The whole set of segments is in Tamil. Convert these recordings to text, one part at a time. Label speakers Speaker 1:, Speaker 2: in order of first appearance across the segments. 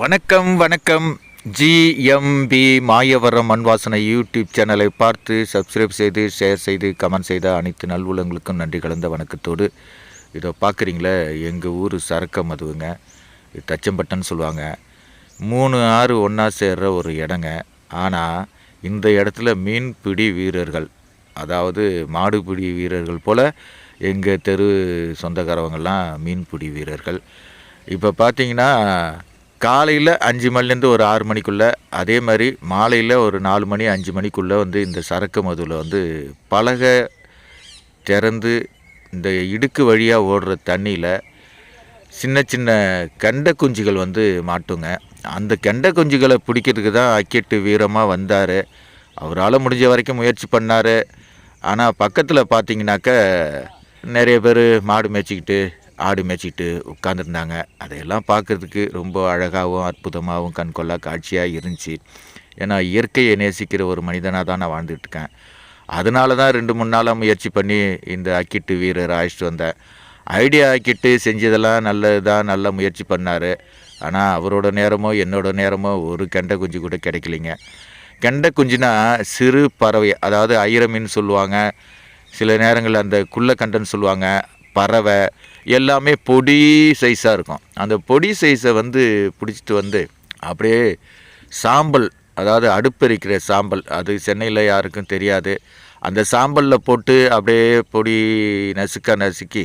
Speaker 1: வணக்கம் வணக்கம். ஜிஎம்பி மாயவரம் மண்வாசனை யூடியூப் சேனலை பார்த்து சப்ஸ்கிரைப் செய்து ஷேர் செய்து கமெண்ட் செய்த அனைத்து நல்வுலங்களுக்கும் நன்றி கலந்த வணக்கத்தோடு. இதை பார்க்குறீங்களே எங்கள் ஊர் சரக்க மதுவுங்க இது தச்சம்பட்டன்னு சொல்லுவாங்க. மூணு ஆறு ஒன்றா சேர்ற ஒரு இடங்க. ஆனால் இந்த இடத்துல மீன்பிடி வீரர்கள் அதாவது மாடுபிடி வீரர்கள் போல் எங்கள் தெரு சொந்தக்காரவங்கள்லாம் மீன்பிடி வீரர்கள். இப்போ பார்த்தீங்கன்னா காலையில் அஞ்சு மணிலேருந்து ஒரு ஆறு மணிக்குள்ளே அதே மாதிரி மாலையில் ஒரு நாலு மணி அஞ்சு மணிக்குள்ளே வந்து இந்த சரக்கு மதுவில் வந்து பலகை திறந்து இந்த இடுக்கு வழியாக ஓடுற தண்ணியில் சின்ன சின்ன கெண்டை குஞ்சுகள் வந்து மாட்டுங்க. அந்த கெண்டை குஞ்சுகளை பிடிக்கிறதுக்கு தான் அக்கெட்டு வீரமாக வந்தார். அவரால் முடிஞ்ச வரைக்கும் முயற்சி பண்ணார். ஆனால் பக்கத்தில் பார்த்தீங்கன்னாக்க நிறைய பேர் மாடு மேய்ச்சிக்கிட்டு ஆடு மேய்ச்சிட்டு உட்காந்துருந்தாங்க அதையெல்லாம் பார்க்குறதுக்கு ரொம்ப அழகாகவும் அற்புதமாகவும் கண்கொள்ளா காட்சியாக இருந்துச்சு. ஏன்னா இயற்கையை நேசிக்கிற ஒரு மனிதனாக தான் நான் வாழ்ந்துட்டுருக்கேன் அதனால தான் ரெண்டு மூணு நாளாக முயற்சி பண்ணி இந்த அக்கிட்டு வீரர் அழைச்சிட்டு வந்தேன். ஐடியா ஆக்கிட்டு செஞ்சதெல்லாம் நல்லதாக நல்லா முயற்சி பண்ணார். ஆனால் அவரோட நேரமோ என்னோட நேரமோ ஒரு கெண்டை குஞ்சு கூட கிடைக்கலிங்க. கெண்டை குஞ்சுனா சிறு பறவை அதாவது ஐரமின்னு சொல்லுவாங்க. சில நேரங்களில் அந்த குள்ளக்கண்டன் சொல்லுவாங்க. பறவை எல்லாமே பொடி சைஸாக இருக்கும். அந்த பொடி சைஸை வந்து பிடிச்சிட்டு வந்து அப்படியே சாம்பல் அதாவது அடுப்பெரிக்கிற சாம்பல் அது சென்னையில் யாருக்கும் தெரியாது. அந்த சாம்பலில் போட்டு அப்படியே பொடி நசுக்க நசுக்கி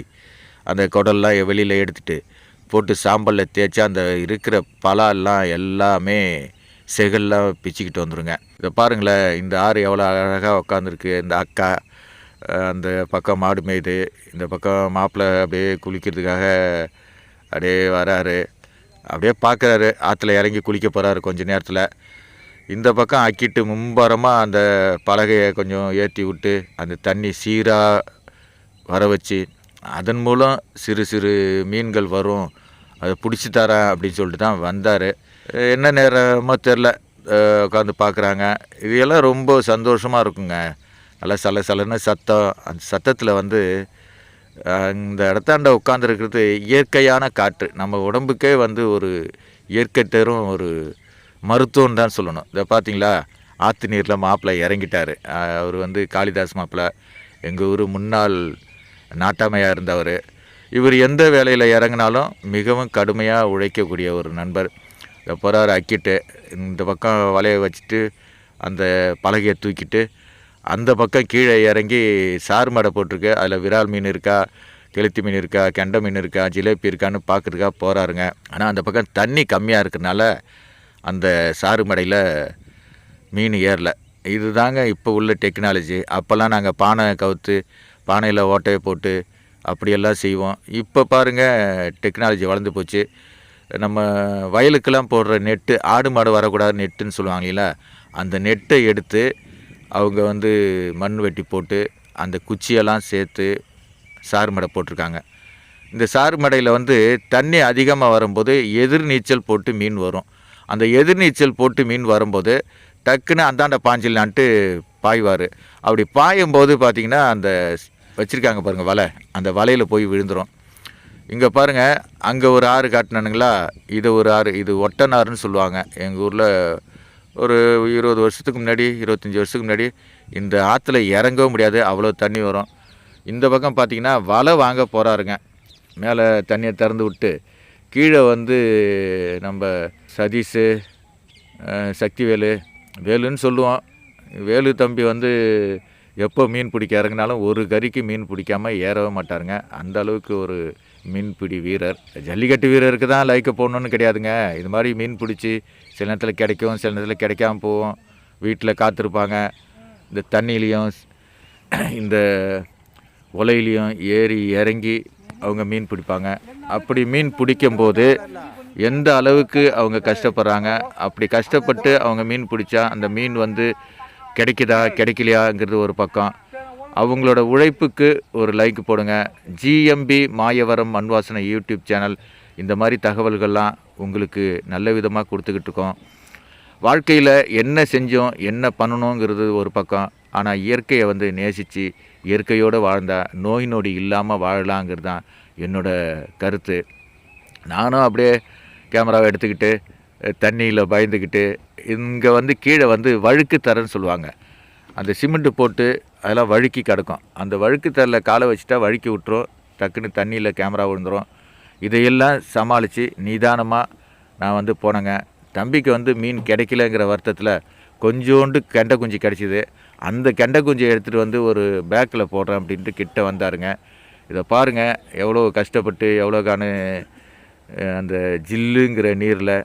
Speaker 1: அந்த குடல்லாம் வெளியில் எடுத்துட்டு போட்டு சாம்பலில் தேய்ச்சி அந்த இருக்கிற பழம்லாம் எல்லாமே செகல்லாம் பிச்சுக்கிட்டு வந்துடுங்க இதை பாருங்களேன் இந்த ஆறு எவ்வளோ அழகாக உட்காந்துருக்கு இந்த அக்கா. அந்த பக்கம் மாடு மேய்து இந்த பக்கம் மாப்பிள்ளை அப்படியே குளிக்கிறதுக்காக அப்படியே வராரு. அப்படியே பார்க்குறாரு ஆற்றுல இறங்கி குளிக்க போகிறாரு கொஞ்ச நேரத்தில். இந்த பக்கம் அக்கிட்டு மும்பரமாக அந்த பலகையை கொஞ்சம் ஏற்றி விட்டு அந்த தண்ணி சீராக வர வச்சு அதன் மூலம் சிறு சிறு மீன்கள் வரும் அதை பிடிச்சி தரேன் அப்படின்னு சொல்லிட்டு தான் வந்தார். என்ன நேரமோ தெரில உட்காந்து பார்க்குறாங்க. இது எல்லாம் ரொம்ப சந்தோஷமாக இருக்குங்க. நல்லா சல சலன்னு சத்தம். அந்த சத்தத்தில் வந்து இந்த இடத்தாண்ட உட்காந்துருக்கிறது இயற்கையான காற்று. நம்ம உடம்புக்கே வந்து ஒரு இயற்கை தரும் ஒரு மருத்துவம் தான் சொல்லணும். இதை பார்த்தீங்களா ஆற்று நீரில் மாப்பிள்ளை இறங்கிட்டார். அவர் வந்து காளிதாஸ் மாப்பிள்ளை எங்கள் ஊர் முன்னாள் நாட்டாமையாக இருந்தவர். இவர் எந்த வேலையில் இறங்கினாலும் மிகவும் கடுமையாக உழைக்கக்கூடிய ஒரு நண்பர். இந்த போகிறாரு அக்கிட்டு. இந்த பக்கம் வலையை வச்சுட்டு அந்த பலகையை தூக்கிட்டு அந்த பக்கம் கீழே இறங்கி சாறு மடை போட்டிருக்கு. அதில் விரால் மீன் இருக்கா கெளுத்தி மீன் இருக்கா கெண்டை மீன் இருக்கா ஜிலேபி இருக்கான்னு பார்க்குறதுக்காக போகிறாருங்க ஆனால் அந்த பக்கம் தண்ணி கம்மியாக இருக்கிறனால அந்த சாறு மடையில் மீன் ஏறல. இதுதாங்க இப்போ உள்ள டெக்னாலஜி. அப்போல்லாம் நாங்கள் பானை கவுத்து பானையில் ஓட்டையை போட்டு அப்படியெல்லாம் செய்வோம். இப்போ பாருங்கள் டெக்னாலஜி வளர்ந்து போச்சு. நம்ம வயலுக்கெல்லாம் போடுற நெட்டு ஆடு மாடு வரக்கூடாது நெட்டுன்னு சொல்லுவாங்க அந்த நெட்டை எடுத்து அவங்க வந்து மண் வெட்டி போட்டு அந்த குச்சியெல்லாம் சேர்த்து சாறு மடை போட்டிருக்காங்க. இந்த சாறு மடையில் வந்து தண்ணி அதிகமாக வரும்போது எதிர்நீச்சல் போட்டு மீன் வரும். அந்த எதிர்நீச்சல் போட்டு மீன் வரும்போது டக்குன்னு அந்தாண்ட பாஞ்சிலான்ட்டு பாய்வார். அப்படி பாயும்போது பார்த்திங்கன்னா அந்த வச்சுருக்காங்க பாருங்கள் வலை. அந்த வலையில் போய் விழுந்துடும் இங்கே பாருங்கள் அங்கே ஒரு ஆறு காட்டினானுங்களா? இது ஒரு ஆறு இது ஒட்டனாறுன்னு சொல்லுவாங்க. எங்கள் ஊரில் ஒரு இருபது வருஷத்துக்கு முன்னாடி இருபத்தஞ்சி வருஷத்துக்கு முன்னாடி இந்த ஆற்றுல இறங்கவும் முடியாது அவ்வளோ தண்ணி வரும். இந்த பக்கம் பார்த்திங்கன்னா வலை வாங்க போகிறாருங்க மேலே தண்ணியை திறந்து விட்டு கீழே வந்து நம்ம சதீஷு சக்திவேலு வேலுன்னு சொல்லுவோம். வேலு தம்பி வந்து எப்போ மீன் பிடிக்க இறங்கினாலும் ஒரு கறிக்கு மீன் பிடிக்காம ஏறவே மாட்டாருங்க. அந்த அளவுக்கு ஒரு மீன்பிடி வீரர். ஜல்லிக்கட்டு வீரருக்கு தான் லைக்க போடணுன்னு கிடையாதுங்க. இது மாதிரி மீன் பிடிச்சி சில நேரத்தில் கிடைக்கும் சில நேரத்தில் கிடைக்காம போவோம் வீட்டில் காத்திருப்பாங்க. இந்த தண்ணியிலையும் இந்த உலையிலையும் ஏறி இறங்கி அவங்க மீன் பிடிப்பாங்க. அப்படி மீன் பிடிக்கும்போது எந்த அளவுக்கு அவங்க கஷ்டப்படுறாங்க அப்படி கஷ்டப்பட்டு அவங்க மீன் பிடிச்சா அந்த மீன் வந்து கிடைக்குதா கிடைக்கலையாங்கிறது ஒரு பக்கம். அவங்களோட உழைப்புக்கு ஒரு லைக் போடுங்க. GMP Mayavaram Manvasanai YouTube channel. இந்த மாதிரி தகவல்கள்லாம் உங்களுக்கு நல்ல விதமாக கொடுத்துக்கிட்டு இருக்கோம். வாழ்க்கையில் என்ன செஞ்சோம் என்ன பண்ணணுங்கிறது ஒரு பக்கம். ஆனால் இயற்கையை வந்து நேசித்து இயற்கையோடு வாழ்ந்தால் நோய் நொடி இல்லாமல் வாழலாங்கிறது தான் என்னோட கருத்து. நானும் அப்படியே கேமராவை எடுத்துக்கிட்டு தண்ணியில் பயந்துக்கிட்டு இங்கே வந்து கீழே வந்து வழுக்கு தரன்னு சொல்லுவாங்க. அந்த சிமெண்ட்டு போட்டு அதெல்லாம் வழுக்கி கிடக்கும். அந்த வழுக்கு தரில் காலை வச்சுட்டா வழுக்கி விட்டுரும். டக்குன்னு தண்ணியில் கேமரா விழுந்துடும் இதையெல்லாம் சமாளித்து நிதானமாக நான் வந்து போனேங்க. தம்பிக்கு வந்து மீன் கிடைக்கலங்கிற வருத்தத்தில் கொஞ்சோண்டு கெண்டை குஞ்சு கிடச்சிது. அந்த கெண்டை குஞ்சை எடுத்துகிட்டு வந்து ஒரு பேக்கில் போடுறேன் அப்படின்ட்டு கிட்ட வந்தாருங்க. இதை பாருங்கள் எவ்வளோ கஷ்டப்பட்டு எவ்வளோக்கான அந்த ஜில்லுங்கிற நீரில்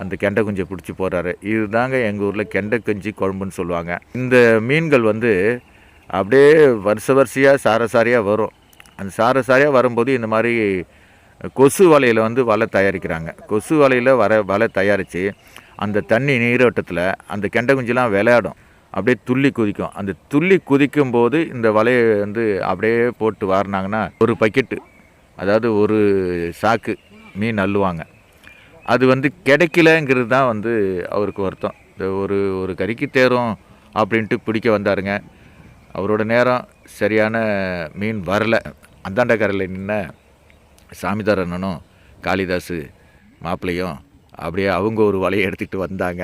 Speaker 1: அந்த கெண்டை குஞ்சை பிடிச்சி போடுறாரு. இதுதாங்க எங்கள் ஊரில் கெண்டை குஞ்சு குழம்புன்னு சொல்லுவாங்க. இந்த மீன்கள் வந்து அப்படியே வருஷ வரிசையாக சாரசாரியாக வரும். அந்த சாரசாரியாக வரும்போது இந்த மாதிரி கொசு வலையில் வந்து வலை தயாரிக்கிறாங்க. கொசு வலையில் வர வலை தயாரித்து அந்த தண்ணி நீரோட்டத்தில் அந்த கெண்டை குஞ்சுலாம் விளையாடும். அப்படியே துள்ளி குதிக்கும். அந்த துள்ளி குதிக்கும் போது இந்த வலையை வந்து அப்படியே போட்டு வாரினாங்கன்னா ஒரு பக்கெட்டு அதாவது ஒரு சாக்கு மீன் அள்ளுவாங்க. அது வந்து கிடைக்கலங்கிறது தான் வந்து அவருக்கு வருத்தம். இந்த ஒரு ஒரு கறிக்கு தேரும் அப்படின்ட்டு பிடிக்க வந்தாருங்க. அவரோட நேரம் சரியான மீன் வரலை. அந்தாண்ட கரையில் நின்று சாமிதார் அண்ணனும் காளிதாசு மாப்பிள்ளையும் அப்படியே அவங்க ஒரு வலையை எடுத்துக்கிட்டு வந்தாங்க.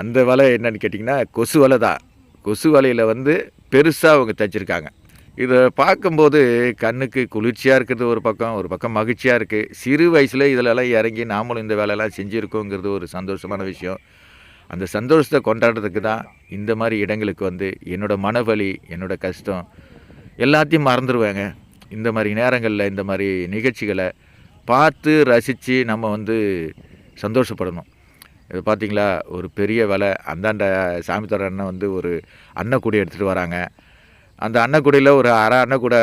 Speaker 1: அந்த வலை என்னன்னு கேட்டிங்கன்னா கொசு வலை தான். கொசு வலையில் வந்து பெருசாக அவங்க தைச்சிருக்காங்க. இதை பார்க்கும்போது கண்ணுக்கு குளிர்ச்சியாக இருக்கிறது ஒரு பக்கம் ஒரு பக்கம் மகிழ்ச்சியாக இருக்குது சிறு வயசில் இதிலெல்லாம் இறங்கி நாமளும் இந்த வேலையெல்லாம் செஞ்சுருக்கோங்கிறது ஒரு சந்தோஷமான விஷயம். அந்த சந்தோஷத்தை கொண்டாடுறதுக்கு தான் இந்த மாதிரி இடங்களுக்கு வந்து என்னோடய மனவலி என்னோடய கஷ்டம் எல்லாத்தையும் மறந்துடுவேங்க இந்த மாதிரி நேரங்களில் இந்த மாதிரி நிகழ்ச்சிகளை பார்த்து ரசித்து நம்ம வந்து சந்தோஷப்படணும். இது பார்த்தீங்களா ஒரு பெரிய வேலை. அந்தாண்ட சாமித்தோட அண்ணன் வந்து ஒரு அன்னக்கூடை எடுத்துகிட்டு வராங்க. அந்த அன்னக்கூடையில் ஒரு அரை அன்னக்கூடை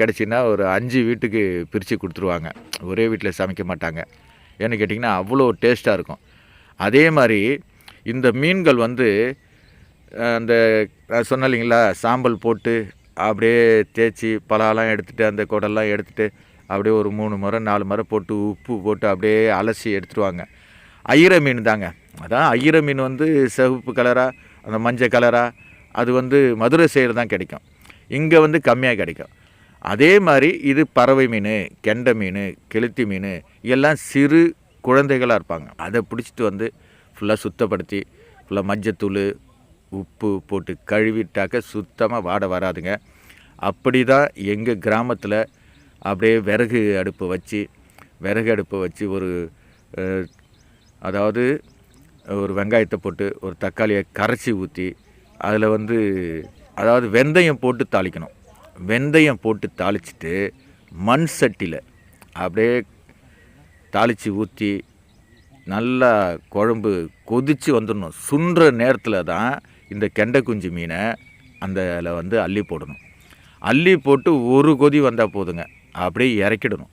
Speaker 1: கிடச்சின்னா ஒரு அஞ்சு வீட்டுக்கு பிரித்து கொடுத்துருவாங்க. ஒரே வீட்டில் சமைக்க மாட்டாங்க. ஏன்னு கேட்டிங்கன்னா அவ்வளோ டேஸ்ட்டாக இருக்கும். அதே மாதிரி இந்த மீன்கள் வந்து அந்த சொன்ன இல்லைங்களா சாம்பல் போட்டு அப்படியே தேய்ச்சி பலாலாம் எடுத்துகிட்டு அந்த குடல்லாம் எடுத்துகிட்டு அப்படியே ஒரு மூணு முறை நாலு முறை போட்டு உப்பு போட்டு அப்படியே அலசி எடுத்துருவாங்க. ஐயிர மீன் தாங்க. அதான் ஐயிர மீன் வந்து சிவப்பு கலராக அந்த மஞ்சள் கலராக அது வந்து மதுரை சைடு தான் கிடைக்கும். இங்கே வந்து கம்மியாக கிடைக்கும். அதே மாதிரி இது பறவை மீன் கெண்டை மீன் கெளுத்தி மீன் எல்லாம் சிறு குழந்தைகளாக இருப்பாங்க. அதை பிடிச்சிட்டு வந்து ஃபுல்லாக சுத்தப்படுத்தி ஃபுல்லாக மஞ்சத்தூள் உப்பு போட்டு கழுவிட்டாக்க சுத்தமாக வாட வராதுங்க. அப்படி தான் எங்கள் கிராமத்தில் அப்படியே விறகு அடுப்பு வச்சு விறகு அடுப்பை வச்சு ஒரு அதாவது ஒரு வெங்காயத்தை போட்டு ஒரு தக்காளியை கரைச்சி ஊற்றி அதில் வந்து அதாவது வெந்தயம் போட்டு தாளிக்கணும். வெந்தயம் போட்டு தாளிச்சிட்டு மண் சட்டியில் அப்படியே தாளித்து ஊற்றி நல்லா குழம்பு கொதித்து வந்துடணும். சுன்ற நேரத்தில் தான் இந்த கெண்டை குஞ்சு மீனை அந்த அதில் வந்து அள்ளி போடணும். அள்ளி போட்டு ஒரு கொதி வந்தால் போதுங்க. அப்படியே இறக்கிடணும்.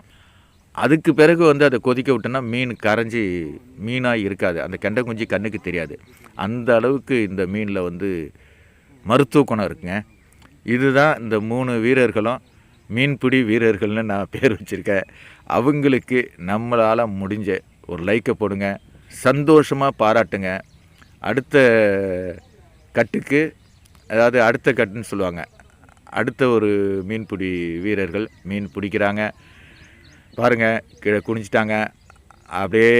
Speaker 1: அதுக்கு பிறகு வந்து அதை கொதிக்க விட்டோன்னா மீன் கரைஞ்சி மீனாக இருக்காது. அந்த கெண்டை குஞ்சு கண்ணுக்கு தெரியாது. அந்த அளவுக்கு இந்த மீனில் வந்து மருத்துவ குணம் இருக்குங்க. இதுதான் இந்த மூணு வீரர்களும் மீன்பிடி வீரர்கள்னு நான் பேர் வச்சுருக்கேன். அவங்களுக்கு நம்மளால் முடிஞ்ச ஒரு லைக்கை போடுங்க. சந்தோஷமாக பாராட்டுங்க. அடுத்த கட்டுக்கு அதாவது அடுத்த கட்டுன்னு சொல்லுவாங்க. அடுத்த ஒரு மீன்பிடி வீரர்கள் மீன் பிடிக்கிறாங்க. பாருங்கள் கீழே குனிஞ்சிட்டாங்க. அப்படியே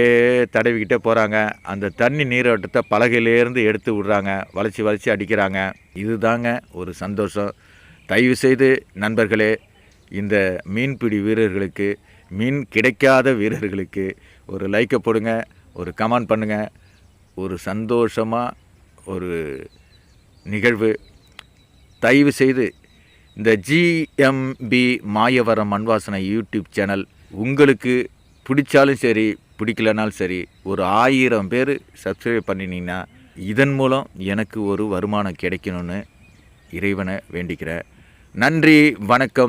Speaker 1: தடவிக்கிட்டே போகிறாங்க அந்த தண்ணி நீரோட்டத்தை பலகையிலேருந்து எடுத்து விடுறாங்க. வளைச்சி வளைச்சி அடிக்கிறாங்க. இதுதாங்க ஒரு சந்தோஷம். தயவு செய்து நண்பர்களே இந்த மீன்பிடி வீரர்களுக்கு மீன் கிடைக்காத வீரர்களுக்கு ஒரு லைக்கை போடுங்க ஒரு கமெண்ட் பண்ணுங்கள் ஒரு சந்தோஷமாக ஒரு நிகழ்வு. தயவு செய்து இந்த GMP Mayavaram Manvasanai YouTube channel உங்களுக்கு பிடிச்சாலும் சரி பிடிக்கலனாலும் சரி ஒரு ஆயிரம் பேர் சப்ஸ்கிரைப் பண்ணினீங்கன்னா இதன் மூலம் எனக்கு ஒரு வருமானம் கிடைக்கணும்னு இறைவனை வேண்டிக்கிறேன். நன்றி வணக்கம்.